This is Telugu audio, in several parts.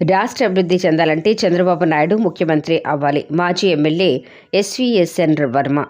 రాష్ట్ర అభివృద్ధి చెందాలంటే చంద్రబాబు నాయుడు ముఖ్యమంత్రి అవ్వాలి. మాజీ ఎమ్మెల్యే ఎస్వీఎస్ఎన్ వర్మ.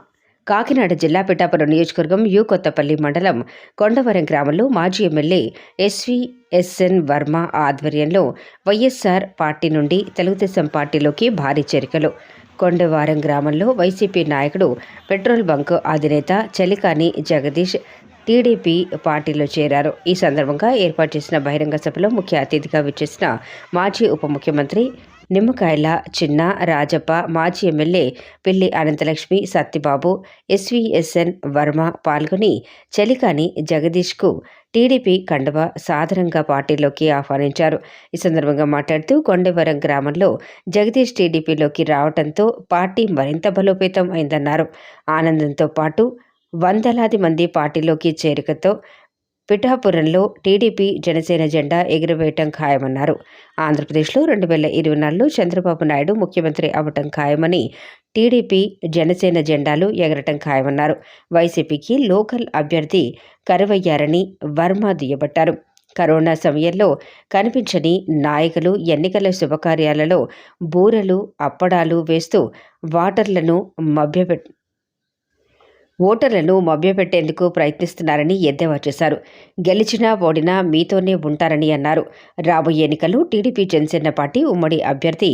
కాకినాడ జిల్లా పిఠాపురం నియోజకవర్గం యు కొత్తపల్లి మండలం కొండవరం గ్రామంలో మాజీ ఎమ్మెల్యే ఎస్వీఎస్ఎన్ వర్మ ఆధ్వర్యంలో వైఎస్ఆర్ పార్టీ నుండి తెలుగుదేశం పార్టీలోకి భారీ చేరికలు. కొండవారం గ్రామంలో వైసీపీ నాయకుడు పెట్రోల్ బంక్ అధినేత చలికాని జగదీష్ టీడీపీ పార్టీలో చేరారు. ఈ సందర్భంగా ఏర్పాటు చేసిన బహిరంగ సభలో ముఖ్య అతిథిగా విచ్చేసిన మాజీ ఉప ముఖ్యమంత్రి నిమ్మకాయల చిన్న రాజప్ప మాజీ ఎమ్మెల్యే పిల్లి అనంతలక్ష్మి సత్యబాబు ఎస్వీఎస్ఎన్ వర్మ పాల్గొని చలికాని జగదీష్కు టీడీపీ కండవ సాధారణంగా పార్టీలోకి ఆహ్వానించారు. ఈ సందర్భంగా మాట్లాడుతూ కొండవరం గ్రామంలో జగదీష్ టీడీపీలోకి రావడంతో పార్టీ మరింత బలోపేతం అయిందన్నారు. ఆనందంతో పాటు వందలాది మంది పార్టీలోకి చేరికతో పిఠాపురంలో టీడీపీ జనసేన జెండా ఎగురవేయటం ఖాయమన్నారు. ఆంధ్రప్రదేశ్లో రెండు వేల ఇరవై నాలుగులో చంద్రబాబు నాయుడు ముఖ్యమంత్రి అవ్వటం ఖాయమని టీడీపీ జనసేన జెండాలు ఎగరటం ఖాయమన్నారు. వైసీపీకి లోకల్ అభ్యర్థి కరువయ్యారని వర్మ దుయ్యబట్టారు. కరోనా సమయంలో కనిపించని నాయకులు ఎన్నికల శుభకార్యాలలో బూరలు అప్పడాలు వేస్తూ వాటర్లను మభ్యపెట్ ఓటర్లను మభ్యపెట్టేందుకు ప్రయత్నిస్తున్నారని ఎద్దేవా చేశారు. గెలిచినా ఓడినా మీతోనే ఉంటారని అన్నారు. రాబోయే ఎన్నికల్లో టీడీపీ జనసేన పార్టీ ఉమ్మడి అభ్యర్థి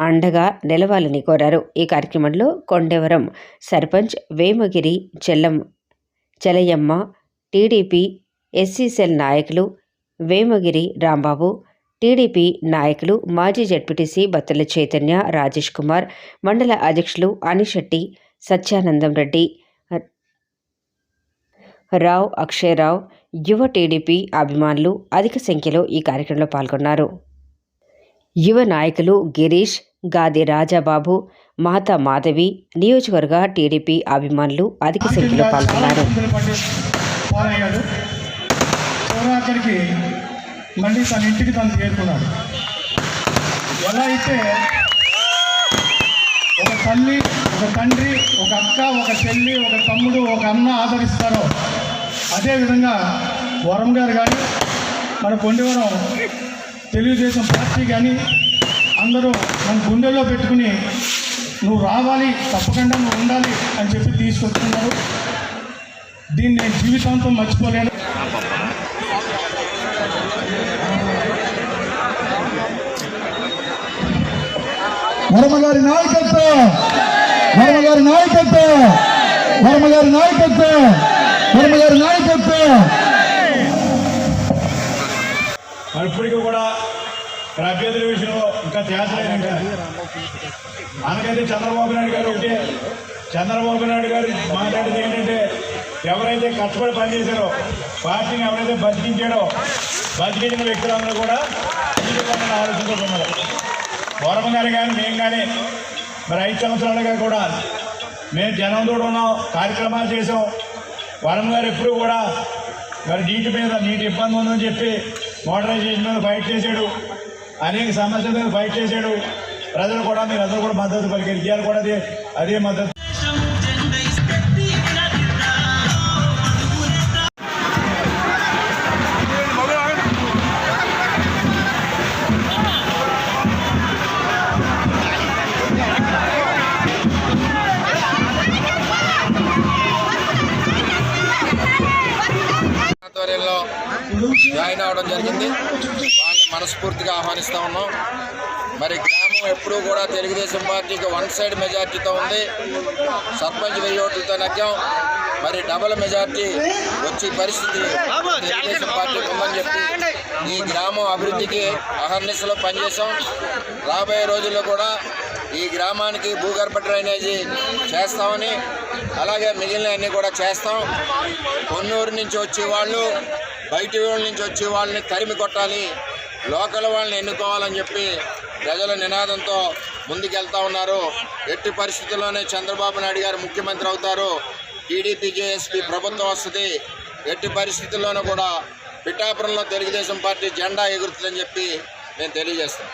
అండగా నిలవాలని కోరారు. ఈ కార్యక్రమంలో కొండవరం సర్పంచ్ వేమగిరి చెల్లం చెలయమ్మ టీడీపీ ఎస్సీసెల్ నాయకులు వేమగిరి రాంబాబు టీడీపీ నాయకులు మాజీ జడ్పీటీసీ బత్తుల చైతన్య రాజేష్ కుమార్ మండల అధ్యక్షులు అనిశెట్టి సత్యానందం రెడ్డి రావ్ అక్షయరావు యువ టీడీపీ అభిమానులు అధిక సంఖ్యలో ఈ కార్యక్రమంలో పాల్గొన్నారు. యువ నాయకులు గిరీష్ గాది రాజాబాబు మాతా మాధవి నియోజకవర్గ టీడీపీ అభిమానులు అధిక సంఖ్యలో పాల్గొన్నారు. ఇబ్బందులు పడి పాలయ్యాడు. చివరాఖరికి మళ్ళీ తన ఇంటికి తను చేరుకున్నాడు. ఎలా అయితే ఒక తల్లి ఒక తండ్రి ఒక అక్క ఒక చెల్లి ఒక తమ్ముడు ఒక అన్న ఆదరిస్తారో అదేవిధంగా వరం గారు కానీ మన కొండవరం తెలుగుదేశం పార్టీ కానీ అందరూ మన గుండెల్లో పెట్టుకుని నువ్వు రావాలి తప్పకుండా నువ్వు ఉండాలి అని చెప్పి తీసుకొస్తున్నారు దీన్ని నేను జీవితాంతం మర్చిపోలేను. వర్మగారి నాయకత్వం! వర్మగారి నాయకత్వం! వర్మగారి నాయకత్వం! గారి నాయకత్వం. ఇప్పటికీ కూడా ఇక్కడ అభ్యర్థుల విషయంలో ఇంకా తేల్చలేదంటే మనకైతే చంద్రబాబు నాయుడు గారు ఒకటే చంద్రబాబు నాయుడు గారు మాట్లాడేది ఏంటంటే ఎవరైతే కష్టపడి పనిచేశారో పార్టీని ఎవరైతే బతికించాడో బతికించిన వ్యక్తులందరూ కూడా తీసుకోవాలని ఆలోచించుకున్నారు వరమ గారు కానీ మేము కానీ మరి ఐదు సంవత్సరాలుగా కూడా మేము జనంతో ఉన్నాం కార్యక్రమాలు చేసాం వరం గారు ఎప్పుడు కూడా మరి నీటి మీద నీటి ఇబ్బంది ఉందని చెప్పి మోటరైజేషన్ మీద ఫైట్ చేశాడు. అనేక సమస్యల మీద ఫైట్ చేశాడు. ప్రజలు కూడా మీరు అందరూ కూడా మద్దతు పలికారు. ఇవాళ కూడా అదే అదే మద్దతు. జాయిన్ అవ్వడం జరిగింది. వాళ్ళని మనస్ఫూర్తిగా ఆహ్వానిస్తూ ఉన్నాం. మరి గ్రామం ఎప్పుడూ కూడా తెలుగుదేశం పార్టీకి వన్ సైడ్ మెజార్టీతో ఉంది. సర్పంచ్ వెయ్యి ఓట్లతో నగ్గాం. మరి డబల్ మెజార్టీ వచ్చే పరిస్థితి తెలుగుదేశం పార్టీకి ఉందని చెప్పి ఈ గ్రామం అభివృద్ధికి అహర్నిశలో పనిచేసాం రాబోయే రోజుల్లో కూడా ఈ గ్రామానికి భూగర్భ డ్రైనేజీ చేస్తామని అలాగే మిగిలిన అన్నీ కూడా చేస్తాం. కొన్నూరు నుంచి వచ్చే వాళ్ళు బయట ఊళ్ళ నుంచి వచ్చే వాళ్ళని తరిమి కొట్టాలి లోకల్ వాళ్ళని ఎన్నుకోవాలని చెప్పి ప్రజల నినాదంతో ముందుకెళ్తా ఉన్నారు. ఎట్టి పరిస్థితుల్లోనే చంద్రబాబు నాయుడు గారు ముఖ్యమంత్రి అవుతారు. టీడీపీ జేఎస్పీ ప్రభుత్వం వస్తుంది. ఎట్టి పరిస్థితుల్లోనూ కూడా పిఠాపురంలో తెలుగుదేశం పార్టీ జెండా ఎగురుతుందని చెప్పి నేను తెలియజేస్తాను